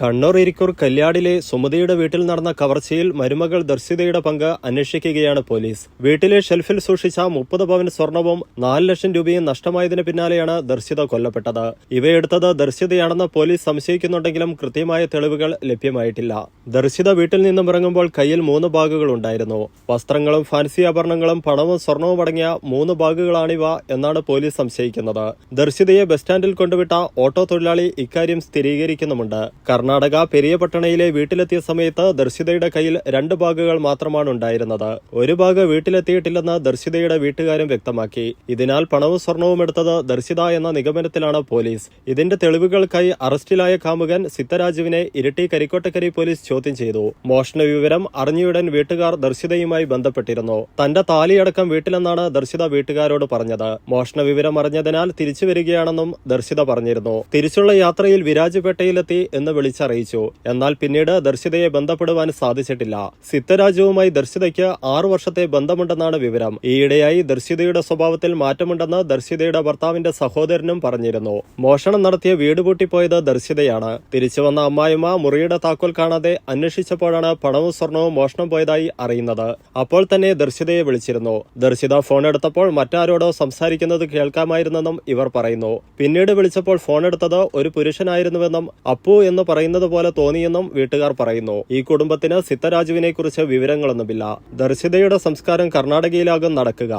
കണ്ണൂർ ഇരിക്കൂർ കല്യാടിലെ സുമതിയുടെ വീട്ടിൽ നടന്ന കവർച്ചയിൽ മരുമകൾ ദർശിതയുടെ പങ്ക് അന്വേഷിക്കുകയാണ് പോലീസ്. വീട്ടിലെ ഷെൽഫിൽ സൂക്ഷിച്ച മുപ്പത് പവൻ സ്വർണവും നാല് ലക്ഷം രൂപയും നഷ്ടമായതിനു പിന്നാലെയാണ് ദർശിത കൊല്ലപ്പെട്ടത്. ഇവയെടുത്തത് ദർശിതയാണെന്ന് പോലീസ് സംശയിക്കുന്നുണ്ടെങ്കിലും കൃത്യമായ തെളിവുകൾ ലഭ്യമായിട്ടില്ല. ദർശിത വീട്ടിൽ നിന്നും ഇറങ്ങുമ്പോൾ കയ്യിൽ മൂന്ന് ബാഗുകൾ ഉണ്ടായിരുന്നു. വസ്ത്രങ്ങളും ഫാൻസി ആഭരണങ്ങളും പണവും സ്വർണവും അടങ്ങിയ മൂന്ന് ബാഗുകളാണിവ എന്നാണ് പോലീസ് സംശയിക്കുന്നത്. ദർശിതയെ ബസ് സ്റ്റാൻഡിൽ കൊണ്ടുവിട്ട ഓട്ടോ തൊഴിലാളി ഇക്കാര്യം സ്ഥിരീകരിക്കുന്നുമുണ്ട്. കർണാടക പെരിയപട്ടണയിലെ വീട്ടിലെത്തിയ സമയത്ത് ദർശിതയുടെ കയ്യിൽ രണ്ട് ബാഗുകൾ മാത്രമാണ് ഉണ്ടായിരുന്നത്. ഒരു ബാഗ് വീട്ടിലെത്തിയിട്ടില്ലെന്ന് ദർശിതയുടെ വീട്ടുകാരും വ്യക്തമാക്കി. ഇതിനാൽ പണവും സ്വർണവും എടുത്തത് ദർശിത എന്ന നിഗമനത്തിലാണ് പോലീസ്. ഇതിന്റെ തെളിവുകൾക്കായി അറസ്റ്റിലായ കാമുകൻ സിത്തരാജുവിനെ ഇരിട്ടി കരിക്കോട്ടക്കരി പോലീസ് ചോദ്യം ചെയ്തു. മോഷണ വിവരം അറിഞ്ഞയുടൻ വീട്ടുകാർ ദർശിതയുമായി ബന്ധപ്പെട്ടിരുന്നു. തന്റെ താലിയടക്കം വീട്ടിലെന്നാണ് ദർശിത വീട്ടുകാരോട് പറഞ്ഞത്. മോഷണ വിവരം അറിഞ്ഞതിനാൽ തിരിച്ചു വരികയാണെന്നും ദർശിത പറഞ്ഞിരുന്നു. തിരിച്ചുള്ള യാത്രയിൽ വിരാജപേട്ടയിലെത്തി എന്ന് വിളിച്ചറിയിച്ചു എന്നാൽ പിന്നീട് ദർശിതയെ ബന്ധപ്പെടുവാൻ സാധിച്ചിട്ടില്ല. സിദ്ധരാജുവുമായി ദർശിതയ്ക്ക് ആറു വർഷത്തെ ബന്ധമുണ്ടെന്നാണ് വിവരം. ഈയിടെയായി ദർശിതയുടെ സ്വഭാവത്തിൽ മാറ്റമുണ്ടെന്ന് ദർശിതയുടെ ഭർത്താവിന്റെ സഹോദരനും പറഞ്ഞിരുന്നു. മോഷണം നടത്തിയ വീട് പൂട്ടിപ്പോയത് ദർശിതയാണ്. തിരിച്ചു വന്ന അമ്മായിമ്മ മുറിയുടെ താക്കോൽ കാണാതെ അന്വേഷിച്ചപ്പോഴാണ് പണവും സ്വർണവും മോഷണം പോയതായി അറിയുന്നത്. അപ്പോൾ തന്നെ ദർശിതയെ വിളിച്ചിരുന്നു. ദർശിത ഫോൺ എടുത്തപ്പോൾ മറ്റാരോടോ സംസാരിക്കുന്നത് കേൾക്കാമായിരുന്നെന്നും ഇവർ പറയുന്നു. പിന്നീട് വിളിച്ചപ്പോൾ ഫോൺ എടുത്തത് ഒരു പുരുഷനായിരുന്നുവെന്നും അപ്പു എന്ന് പറയുന്നത് പോലെ തോന്നിയെന്നും വീട്ടുകാർ പറയുന്നു. ഈ കുടുംബത്തിന് സിദ്ധരാജുവിനെ കുറിച്ച് വിവരങ്ങളൊന്നുമില്ല. ദർശിതയുടെ സംസ്കാരം കർണാടകയിലാകും നടക്കുക.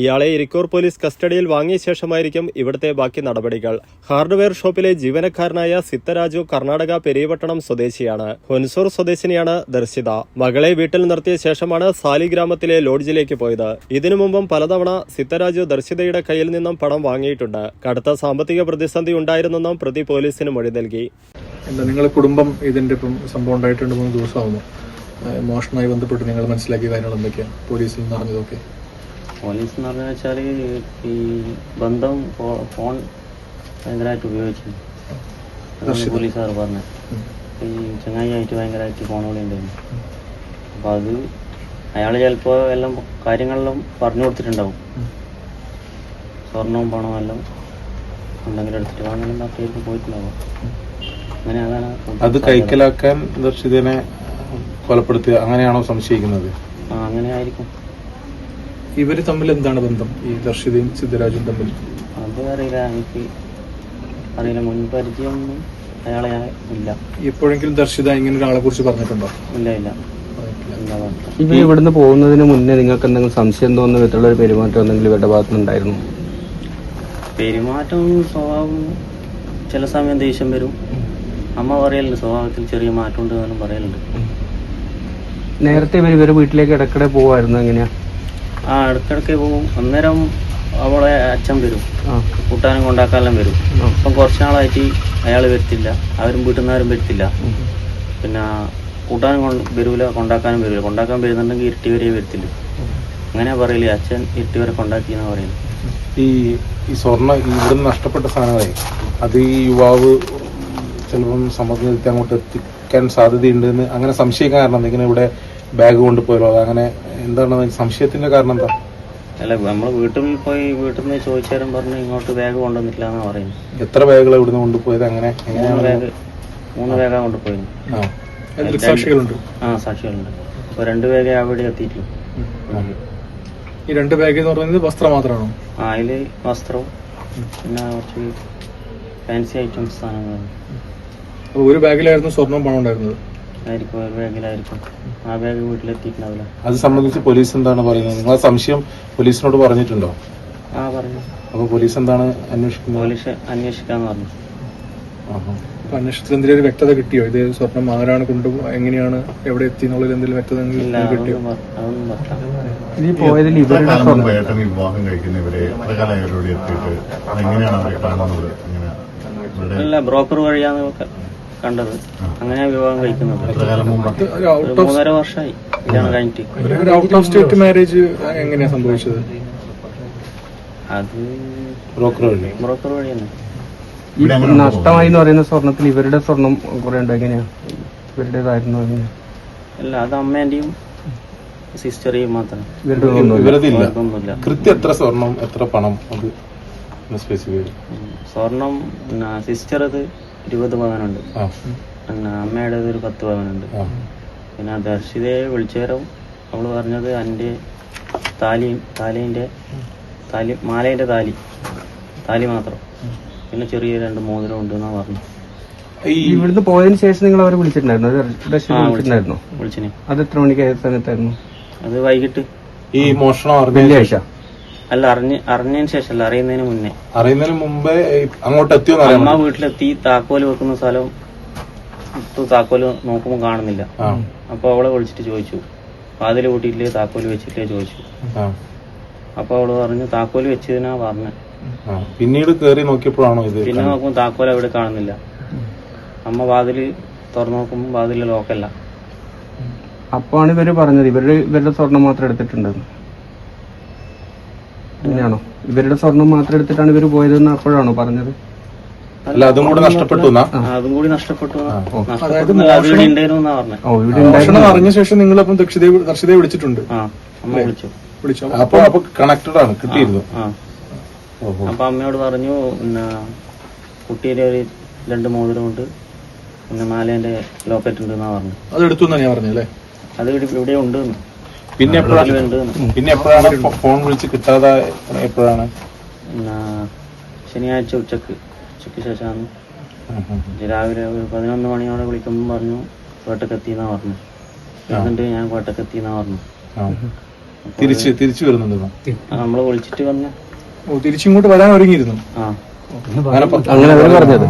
ഇയാളെ ഇരിക്കൂർ പോലീസ് കസ്റ്റഡിയിൽ വാങ്ങിയ ശേഷമായിരിക്കും ഇവിടുത്തെ ബാക്കി നടപടികൾ. ഹാർഡ്വെയർ ഷോപ്പിലെ ജീവനക്കാരനായ സിദ്ധരാജു കർണാടക പെരിയപട്ടണം സ്വദേശിയാണ്. ഹൊൻസൂർ സ്വദേശിനിയാണ് ദർശിത. മകളെ വീട്ടിൽ നിർത്തിയ ശേഷമാണ് സാലി ഗ്രാമത്തിലെ ലോഡ്ജിലേക്ക് പോയത്. ഇതിനു മുമ്പും പലതവണ സിദ്ധരാജു ദർശിതയുടെ കയ്യിൽ നിന്നും പണം വാങ്ങിയിട്ടുണ്ട്. കടുത്ത സാമ്പത്തിക പ്രതിസന്ധി ഉണ്ടായിരുന്നെന്നും പ്രതി പോലീസിന് മൊഴി നൽകി. എന്താ നിങ്ങളെ കുടുംബം ഇതിന്റെ ഇപ്പം സംഭവം ഉണ്ടായിട്ടുണ്ട് മൂന്ന് ദിവസമാകുന്നു മോഷണമായി ബന്ധപ്പെട്ട് നിങ്ങൾ മനസ്സിലാക്കിയ കാര്യങ്ങൾ എന്തൊക്കെയാണ്? പോലീസിൽ നിന്ന് അറിഞ്ഞതൊക്കെ. പോലീസ് എന്ന് പറഞ്ഞു വെച്ചാൽ ഈ ബന്ധം ഫോൺ ഭയങ്കരമായിട്ട് ഉപയോഗിച്ചു. അതാണ്. പോലീസുകാർ പറഞ്ഞത്. ഈ ചങ്ങായിയായിട്ട് ഭയങ്കരമായിട്ട് ഫോൺ വിളിയുണ്ടായിരുന്നു അപ്പോൾ അത് അയാൾ ചിലപ്പോൾ എല്ലാം കാര്യങ്ങളെല്ലാം പറഞ്ഞു കൊടുത്തിട്ടുണ്ടാവും. സ്വർണവും പണവും എല്ലാം എന്തെങ്കിലും എടുത്തിട്ട് വേണമെങ്കിലും പോയിട്ടുണ്ടാവും. അത് കൈക്കലാക്കാൻ ദർശിതനെ കൊലപ്പെടുത്തുക അങ്ങനെയാണോ സംശയിക്കുന്നത്? അങ്ങനെ ആയിരിക്കും. ഇവർ തമ്മിൽ എന്താണ് ബന്ധം ഈ ദർശിതയും സിദ്ധരാജും തമ്മിൽ? അത് അറിയില്ല എനിക്ക് അറിയില്ല. മുൻപരിചയമൊന്നും അയാളെ ഇല്ല. എപ്പോഴെങ്കിലും ദർശിത ഇങ്ങനെ ഒരാളെ കുറിച്ച് പറഞ്ഞിട്ടുണ്ടോ? ഇല്ല ഇല്ല. ഇല്ല ഇവർ ഇവിടുന്ന് പോകുന്നതിന് മുന്നേ നിങ്ങൾക്ക് എന്തെങ്കിലും സംശയം തോന്നുന്ന വിധത്തിലുള്ള ഒരു പെരുമാറ്റം എന്തെങ്കിലും ഇവരുടെ ഭാഗത്തുനിന്നുണ്ടായിരുന്നു പെരുമാറ്റം സ്വഭാവം ചില സമയം ദേഷ്യം വരും. അമ്മ പറയലുണ്ട് സ്വഭാവത്തിൽ ചെറിയ മാറ്റമുണ്ട് എന്നും പറയലുണ്ട്. നേരത്തെ ഇവർ ഇവരെ വീട്ടിലേക്ക് ഇടക്കിടെ പോകുമായിരുന്നു എങ്ങനെയാ? ആ ഇടക്കിടക്ക് പോകും അന്നേരം അവളെ അച്ഛൻ വരും. കൂട്ടാനും കൊണ്ടാക്കാനെല്ലാം വരും. അപ്പം ഇപ്പം കുറച്ച് നാളായിട്ട് അയാൾ വരത്തില്ല. അവരും വീട്ടിൽ നിന്നാരും വരത്തില്ല. പിന്നെ കൂട്ടാനും കൊണ്ട് വരൂല കൊണ്ടാക്കാനും വരൂല. കൊണ്ടാക്കാൻ വരുന്നുണ്ടെങ്കിൽ ഇരുട്ടി വരെ വരത്തില്ല. അങ്ങനെ പറയില്ല അച്ഛൻ ഇരുട്ടി വരെ കൊണ്ടാക്കിയെന്നാണ് പറയുന്നത് ഈ ഈ സ്വർണ ഇവിടെ ഇവിടുന്ന് നഷ്ടപ്പെട്ട സാധനമായി അത് ഈ യുവാവ് ചിലപ്പം സമ്മർദ്ദത്തിൽ അങ്ങോട്ട് എത്തിക്കാൻ സാധ്യതയുണ്ട് എന്ന് അങ്ങനെ സംശയം കാരണം? ഇങ്ങനെ ഇവിടെ ബാഗ് കൊണ്ടുപോയല്ലോ. അങ്ങനെ എന്താണ് സംശയത്തിന്റെ കാരണം എന്താ? അല്ല നമ്മൾ വീട്ടിൽ പോയി വീട്ടിൽ നിന്ന് ചോദിച്ചാലും പറഞ്ഞു ഇങ്ങോട്ട് ബാഗ് കൊണ്ടുവന്നിട്ടില്ല എന്നാ പറയുന്നത്. എത്ര ബാഗുകൾ ഇവിടുന്ന് കൊണ്ടുപോയത്? അങ്ങനെ മൂന്ന് ബാഗാ ബാഗ് മൂന്ന് ബാഗാണ് കൊണ്ടുപോയത്. ആ. സാക്ഷികളുണ്ട്. അപ്പൊ രണ്ട് ബാഗ് അവിടെ എത്തിയിട്ടുണ്ട് ഈ രണ്ട് ബാഗ് എന്ന് പറയുന്നത് വസ്ത്രം മാത്രമാണോ? ആ അതിൽ വസ്ത്രവും പിന്നെ കുറച്ച് ഫാൻസി ഐറ്റംസ് സാധനങ്ങളാണ് അപ്പോൾ ഒരു ബാഗിലായിരുന്നു സ്വർണം പണം ഉണ്ടായിരുന്നത്. ആയിരിക്കും ഒരു ബാഗിലായിരിക്കും. ആ ബാഗ് വീട്ടിലെത്തിയിട്ടുണ്ടാവില്ല. അത് സംബന്ധിച്ച് പോലീസ് എന്താണ് പറയുന്നത്? നിങ്ങൾ സംശയം പോലീസിനോട് പറഞ്ഞിട്ടുണ്ടോ? ആ പറഞ്ഞു. അപ്പോൾ പോലീസ് എന്താണ് അന്വേഷിക്കുന്നത്? പോലീസ് അന്വേഷിക്കാന്ന് പറഞ്ഞു. ആഹാ. അപ്പൊ അന്വേഷണത്തിൽ എന്തെങ്കിലും ഒരു വ്യക്തത കിട്ടിയോ? ഇത് സ്വർണം ആരാണ് കൊണ്ടു എങ്ങനെയാണ് എവിടെ എത്തി എന്നുള്ളതിൽ എന്തെങ്കിലും വ്യക്തത ഇല്ല നിങ്ങൾക്ക് കിട്ടിയോ? അതൊന്നും പറ- അതൊന്നും മുമ്പ് ഏട്ടൻ വിവാഹം കഴിക്കുന്നവരെ എത്ര കാലം ഇവരോട് എത്തിയിട്ട് എങ്ങനെയാണ് അവരെ കാണുന്നത്? എങ്ങനെ ഇവരുടെ അല്ല ബ്രോക്കർ വഴിയാണ് കണ്ടത്. അങ്ങനെയാ വിവാഹം കഴിക്കുന്നത്. മൂന്നര വർഷമായി. കല്യാണം കഴിഞ്ഞിട്ട്. ഔട്ട് ഓഫ് സ്റ്റേറ്റ് മാരേജ് എങ്ങനെയാ സംഭവിച്ചത്? അത് ബ്രോക്കർ വഴി? ബ്രോക്കർ വഴി തന്നെ നഷ്ടമായി എന്ന് പറയുന്ന സ്വർണത്തിൽ ഇവരുടെ സ്വർണം കുറെ ഉണ്ട്? എങ്ങനെയാ? ഇവരുടേതായിരുന്നു അല്ല അത് അമ്മേന്റെയും സിസ്റ്ററേയും മാത്രം. ഇവരതില്ല. കൃത്യം എത്ര സ്വർണം എത്ര പണം അത്? സ്പെസിഫൈ സ്വർണം സിസ്റ്റർ അത് ഇരുപത് പവനുണ്ട്. പിന്നെ അമ്മയുടെ ഒരു പത്ത് പവനുണ്ട്. ആ. പിന്നെ ദർശിതയെ വിളിച്ചേരം അവൾ പറഞ്ഞത് എന്റെ താലിയും താലിന്റെ താലി മാലേന്റെ താലി. താലി മാത്രം. പിന്നെ ചെറിയ രണ്ട് മോതിരം ഉണ്ട് എന്നാ പറഞ്ഞു ഇവിടുന്ന് പോയതിനു ശേഷം നിങ്ങൾ അവരെ വിളിച്ചിട്ടുണ്ടായിരുന്നു? അത് എത്ര മണിക്ക് സമയത്തായിരുന്നു? അത് വൈകിട്ട്. ഈ മോഷണം വെള്ളിയാഴ്ച. അല്ല അറിഞ്ഞ് അറിഞ്ഞതിന് ശേഷമല്ല അറിയുന്നതിന് മുന്നേ. അറിയുന്നതിന് മുമ്പേ അങ്ങോട്ട് എത്തിയോ അമ്മ വീട്ടിലെത്തി താക്കോൽ വെക്കുന്ന സ്ഥലം താക്കോൽ താക്കോൽ നോക്കുമ്പോൾ കാണുന്നില്ല. അപ്പൊ അവളെ വിളിച്ചിട്ട് ചോദിച്ചു. വാതിൽ കൂട്ടിയിട്ടില്ലേ താക്കോൽ വെച്ചിട്ടില്ലേ ചോദിച്ചു. അപ്പൊ അവൾ പറഞ്ഞു താക്കോൽ വെച്ചതിനാ പറഞ്ഞത് പിന്നീട് കേറി നോക്കിയപ്പോഴാണോ ഇത് പിന്നെ നോക്കുമ്പോൾ താക്കോൽ അവിടെ കാണുന്നില്ല. അമ്മ വാതിൽ തുറന്നു നോക്കുമ്പോൾ വാതിൽ ലോക്കല്ല അപ്പോഴാണ് ഇവർ പറഞ്ഞത്. ഇവരുടെ ഇവരുടെ സ്വർണം മാത്രം എടുത്തിട്ടുണ്ടെന്ന്. അങ്ങനെയാണോ ഇവരുടെ സ്വർണം മാത്രം എടുത്തിട്ടാണ് ഇവർ പോയതെന്ന് അപ്പോഴാണോ പറഞ്ഞത്? അല്ല അതും കൂടി നഷ്ടപ്പെട്ടു ആ, അതും കൂടി നഷ്ടപ്പെട്ടു. ഓ. ഇവിടെ ഭക്ഷണം അറിഞ്ഞ ശേഷം നിങ്ങൾ അപ്പം ദക്ഷിതയെ ദർശിതയെ വിളിച്ചിട്ടുണ്ട്. ആ അമ്മ വിളിച്ചു. വിളിച്ചോ. അപ്പൊ അപ്പൊ കണക്റ്റഡ് ആണ് കിട്ടിയിരുന്നു. അപ്പൊ അമ്മയോട് പറഞ്ഞു പിന്നെ കുട്ടിയുടെ ഒരു രണ്ട് മോതിരമുണ്ട് പിന്നെ മാലേന്റെ ലോക്കറ്റ് ഉണ്ട് എന്നാ പറഞ്ഞു അത് എടുത്തു എന്നാ ഞാൻ പറഞ്ഞു അല്ലേ? അത് ഇവിടെ ഇവിടെ ഉണ്ട് എന്ന്. പിന്നെ എപ്പോഴാണ്. പിന്നെ എപ്പോഴാണ് ഫോൺ വിളിച്ച് കിട്ടാതെ എപ്പോഴാണ്? ശനിയാഴ്ച ഉച്ചയ്ക്ക് ഉച്ചയ്ക്ക് ശേഷമാണ്. രാവിലെ ഒരു പതിനൊന്ന് മണിയോടെ വിളിക്കുമ്പോൾ പറഞ്ഞു കോട്ടക്കെത്തിന്നാ പറഞ്ഞു. എന്നിട്ട് ഞാൻ കോട്ടക്കെത്തിന്നാ പറഞ്ഞു. തിരിച്ച് തിരിച്ചു വരുന്നുണ്ട് ആ, നമ്മൾ വിളിച്ചിട്ട് വന്ന്. ഓ തിരിച്ചിങ്ങോട്ട് വരാൻ ഒരുങ്ങിയിരുന്നു. ആ. അങ്ങനെ പ- അങ്ങനെ അവർ പറഞ്ഞത്.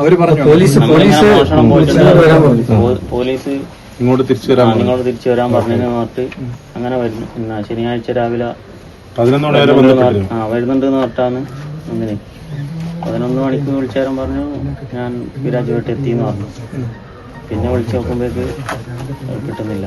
അവർ പറഞ്ഞു? നമ്മളിങ്ങനെ മോഷണം പോയിട്ട് പോ- പോലീസ് ഇങ്ങോട്ട് തിരിച്ചു വരാൻ ഇങ്ങോട്ട് തിരിച്ചു വരാൻ പറഞ്ഞതിന് പറഞ്ഞിട്ട് അങ്ങനെ വരുന്നു. എന്നാ ശനിയാഴ്ച രാവിലെ ആ വരുന്നുണ്ട് എന്ന് പറഞ്ഞിട്ടാണ് അങ്ങനെ. പതിനൊന്ന് മണിക്ക് വിളിച്ചാരം പറഞ്ഞു ഞാൻ വിരാജ് വീട്ടിൽ എത്തി എന്ന് പറഞ്ഞു. പിന്നെ വിളിച്ചു നോക്കുമ്പോഴേക്ക് കിട്ടുന്നില്ല.